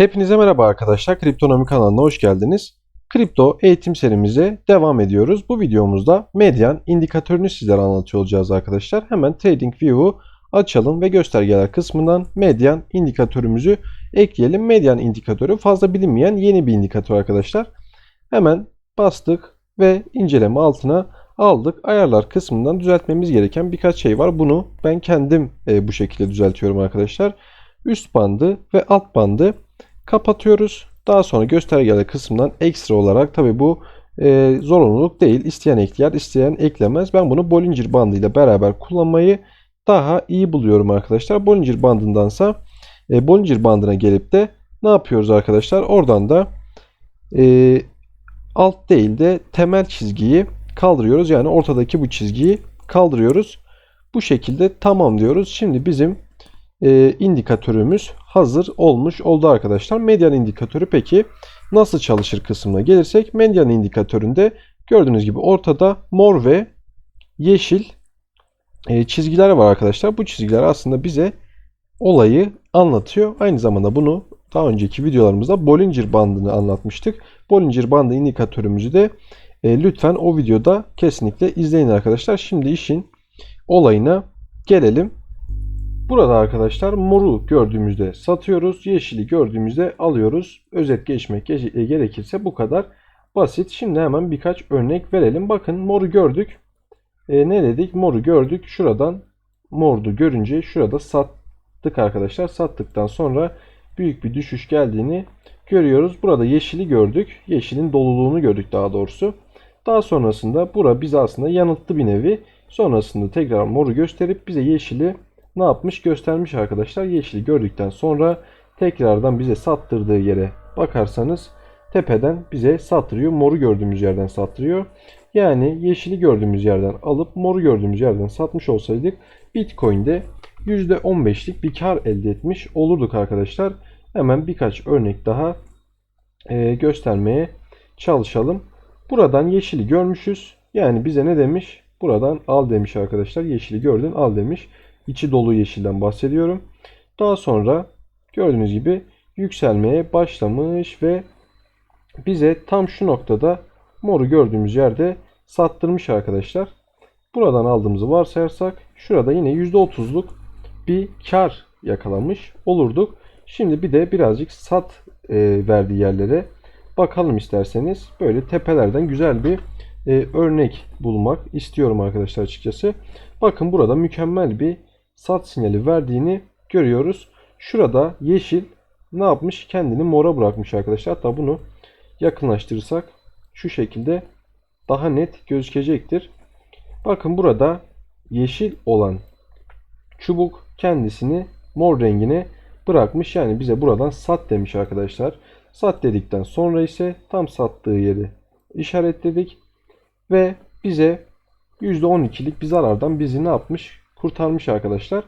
Hepinize merhaba arkadaşlar. Kriptonomi kanalına hoş geldiniz. Kripto eğitim serimize devam ediyoruz. Bu videomuzda Median indikatörünü sizlere anlatıyor olacağız arkadaşlar. Hemen TradingView'u açalım ve göstergeler kısmından Median indikatörümüzü ekleyelim. Median indikatörü fazla bilinmeyen yeni bir indikatör arkadaşlar. Hemen bastık ve inceleme altına aldık. Ayarlar kısmından düzeltmemiz gereken birkaç şey var. Bunu ben kendim e, bu şekilde düzeltiyorum arkadaşlar. Üst bandı ve alt bandı kapatıyoruz. Daha sonra göstergeler kısmından ekstra olarak tabi bu e, zorunluluk değil. İsteyen ekler, isteyen eklemez. Ben bunu Bollinger bandı ile beraber kullanmayı daha iyi buluyorum arkadaşlar. Bollinger bandındansa e, Bollinger bandına gelip de ne yapıyoruz arkadaşlar? Oradan da e, alt değil de temel çizgiyi kaldırıyoruz. Yani ortadaki bu çizgiyi kaldırıyoruz. Bu şekilde tamam diyoruz. Şimdi bizim e, indikatörümüz hazır olmuş oldu arkadaşlar. Medyan indikatörü peki nasıl çalışır kısmına gelirsek medyan indikatöründe gördüğünüz gibi ortada mor ve yeşil e, çizgiler var arkadaşlar. Bu çizgiler aslında bize olayı anlatıyor. Aynı zamanda bunu daha önceki videolarımızda Bollinger bandını anlatmıştık. Bollinger bandı indikatörümüzü de e, lütfen o videoda kesinlikle izleyin arkadaşlar. Şimdi işin olayına gelelim. Burada arkadaşlar moru gördüğümüzde satıyoruz. Yeşili gördüğümüzde alıyoruz. Özet geçmek ge- gerekirse bu kadar basit. Şimdi hemen birkaç örnek verelim. Bakın moru gördük. E, ne dedik? Moru gördük. Şuradan mordu görünce şurada sattık arkadaşlar. Sattıktan sonra büyük bir düşüş geldiğini görüyoruz. Burada yeşili gördük. Yeşilin doluluğunu gördük daha doğrusu. Daha sonrasında bura bizi aslında yanılttı bir nevi. Sonrasında tekrar moru gösterip bize yeşili ne yapmış göstermiş arkadaşlar. Yeşili gördükten sonra tekrardan bize sattırdığı yere bakarsanız tepeden bize sattırıyor. Moru gördüğümüz yerden sattırıyor. Yani yeşili gördüğümüz yerden alıp moru gördüğümüz yerden satmış olsaydık Bitcoin'de %15'lik bir kar elde etmiş olurduk arkadaşlar. Hemen birkaç örnek daha e, göstermeye çalışalım. Buradan yeşili görmüşüz. Yani bize ne demiş? Buradan al demiş arkadaşlar. Yeşili gördün al demiş. İçi dolu yeşilden bahsediyorum. Daha sonra gördüğünüz gibi yükselmeye başlamış ve bize tam şu noktada moru gördüğümüz yerde sattırmış arkadaşlar. Buradan aldığımızı varsayarsak şurada yine %30'luk bir kar yakalamış olurduk. Şimdi bir de birazcık sat e, verdiği yerlere bakalım isterseniz. Böyle tepelerden güzel bir e, örnek bulmak istiyorum arkadaşlar açıkçası. Bakın burada mükemmel bir sat sinyali verdiğini görüyoruz. Şurada yeşil ne yapmış? Kendini mora bırakmış arkadaşlar. Hatta bunu yakınlaştırırsak şu şekilde daha net gözükecektir. Bakın burada yeşil olan çubuk kendisini mor rengine bırakmış. Yani bize buradan sat demiş arkadaşlar. Sat dedikten sonra ise tam sattığı yeri işaretledik. Ve bize %12'lik bir zarardan bizi ne yapmış? Kurtarmış arkadaşlar.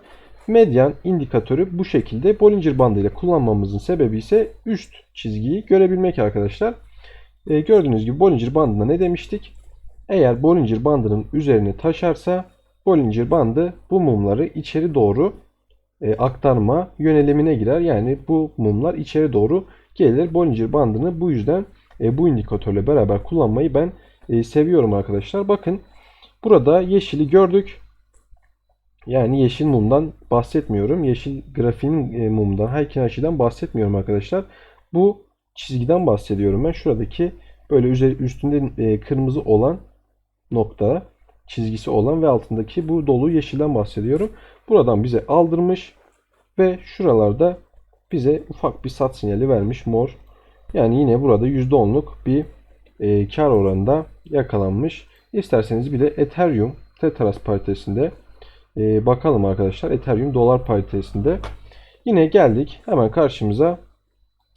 Medyan indikatörü bu şekilde Bollinger bandı ile kullanmamızın sebebi ise üst çizgiyi görebilmek arkadaşlar. E, gördüğünüz gibi Bollinger bandında ne demiştik? Eğer Bollinger bandının üzerine taşarsa Bollinger bandı bu mumları içeri doğru e, aktarma yönelimine girer. Yani bu mumlar içeri doğru gelir. Bollinger bandını bu yüzden e, bu indikatörle beraber kullanmayı ben e, seviyorum arkadaşlar. Bakın burada yeşili gördük. Yani yeşil mumdan bahsetmiyorum. Yeşil grafiğin e, mumdan, Heikin bahsetmiyorum arkadaşlar. Bu çizgiden bahsediyorum ben. Şuradaki böyle üzeri, üstünde e, kırmızı olan nokta çizgisi olan ve altındaki bu dolu yeşilden bahsediyorum. Buradan bize aldırmış ve şuralarda bize ufak bir sat sinyali vermiş mor. Yani yine burada %10'luk bir e, kar oranında yakalanmış. İsterseniz bir de Ethereum Tetras paritesinde e, bakalım arkadaşlar. Ethereum dolar paritesinde. Yine geldik. Hemen karşımıza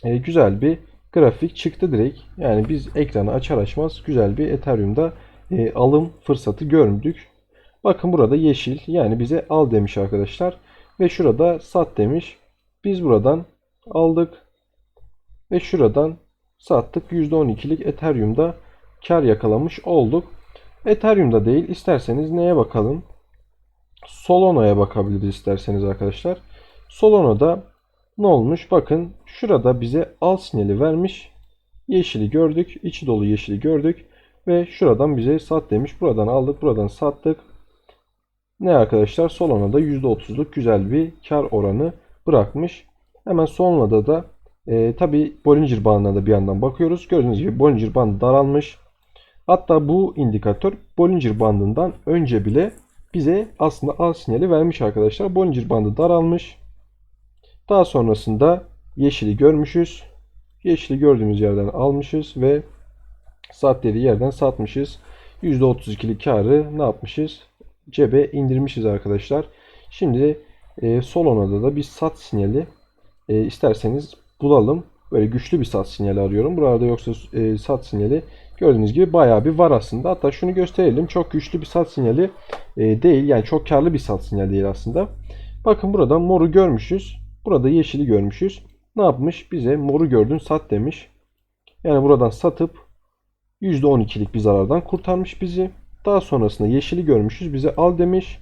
e, güzel bir grafik çıktı direkt. Yani biz ekranı açar açmaz güzel bir Ethereum'da e, alım fırsatı gördük. Bakın burada yeşil yani bize al demiş arkadaşlar. Ve şurada sat demiş. Biz buradan aldık. Ve şuradan sattık. %12'lik Ethereum'da kar yakalamış olduk. Ethereum'da değil isterseniz neye bakalım? Solona'ya bakabiliriz isterseniz arkadaşlar. Solona'da ne olmuş? Bakın şurada bize al sinyali vermiş. Yeşili gördük. içi dolu yeşili gördük. Ve şuradan bize sat demiş. Buradan aldık. Buradan sattık. Ne arkadaşlar? Solona'da %30'luk güzel bir kar oranı bırakmış. Hemen Solona'da da e, tabi Bollinger bandına da bir yandan bakıyoruz. Gördüğünüz gibi Bollinger bandı daralmış. Hatta bu indikatör Bollinger bandından önce bile bize aslında al sinyali vermiş arkadaşlar. Bollinger bandı daralmış. Daha sonrasında yeşili görmüşüz. Yeşili gördüğümüz yerden almışız ve sat dediği yerden satmışız. %32'lik karı ne yapmışız? Cebe indirmişiz arkadaşlar. Şimdi e, Solona'da da bir sat sinyali e, isterseniz bulalım. Böyle güçlü bir sat sinyali arıyorum. Burada yoksa e, sat sinyali gördüğünüz gibi bayağı bir var aslında. Hatta şunu gösterelim. Çok güçlü bir sat sinyali e, değil. Yani çok karlı bir sat sinyali değil aslında. Bakın burada moru görmüşüz. Burada yeşili görmüşüz. Ne yapmış? Bize moru gördün sat demiş. Yani buradan satıp %12'lik bir zarardan kurtarmış bizi. Daha sonrasında yeşili görmüşüz. Bize al demiş.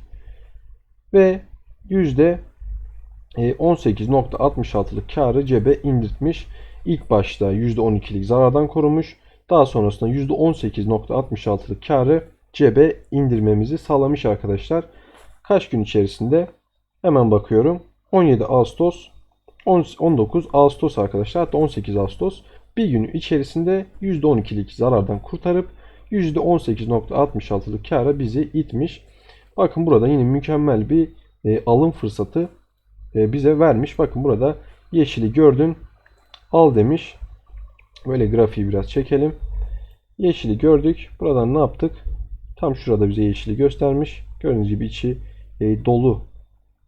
Ve %18.66'lık e, karı cebe indirtmiş. İlk başta %12'lik zarardan korumuş. Daha sonrasında %18.66'lık karı cebe indirmemizi sağlamış arkadaşlar. Kaç gün içerisinde? Hemen bakıyorum. 17 Ağustos 19 Ağustos arkadaşlar hatta 18 Ağustos bir gün içerisinde %12'lik zarardan kurtarıp %18.66'lık kâra bizi itmiş. Bakın burada yine mükemmel bir e, alım fırsatı e, bize vermiş. Bakın burada yeşili gördün al demiş. Böyle grafiği biraz çekelim. Yeşili gördük. Buradan ne yaptık? Tam şurada bize yeşili göstermiş. Gördüğünüz gibi içi e, dolu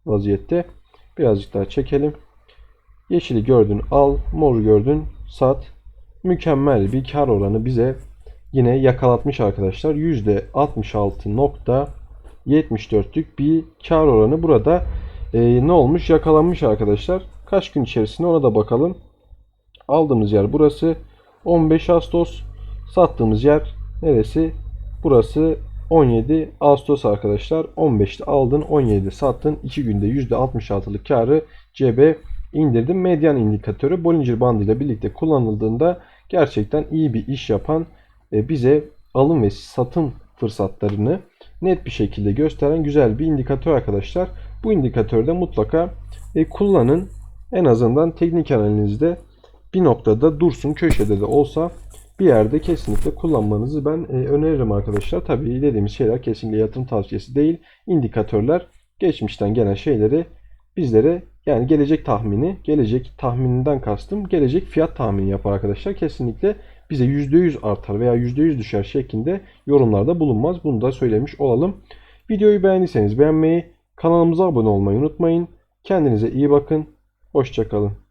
vaziyette. Birazcık daha çekelim. Yeşili gördün al, moru gördün sat. Mükemmel bir kar oranı bize yine yakalatmış arkadaşlar. %66.74'lük bir kar oranı burada e, ne olmuş yakalanmış arkadaşlar. Kaç gün içerisinde ona da bakalım. Aldığımız yer burası. 15 Ağustos. Sattığımız yer neresi? Burası 17 Ağustos arkadaşlar. 15'te aldın 17'de sattın. 2 günde %66'lık karı cebe indirdim. Medyan indikatörü Bollinger bandı ile birlikte kullanıldığında gerçekten iyi bir iş yapan e, bize alım ve satım fırsatlarını net bir şekilde gösteren güzel bir indikatör arkadaşlar. Bu indikatörde mutlaka e, kullanın. En azından teknik analizde bir noktada dursun köşede de olsa bir yerde kesinlikle kullanmanızı ben e, öneririm arkadaşlar. Tabii dediğimiz şeyler kesinlikle yatırım tavsiyesi değil. İndikatörler geçmişten gelen şeyleri bizlere yani gelecek tahmini, gelecek tahmininden kastım gelecek fiyat tahmini yapar arkadaşlar. Kesinlikle bize %100 artar veya %100 düşer şeklinde yorumlarda bulunmaz. Bunu da söylemiş olalım. Videoyu beğendiyseniz beğenmeyi, kanalımıza abone olmayı unutmayın. Kendinize iyi bakın. Hoşçakalın.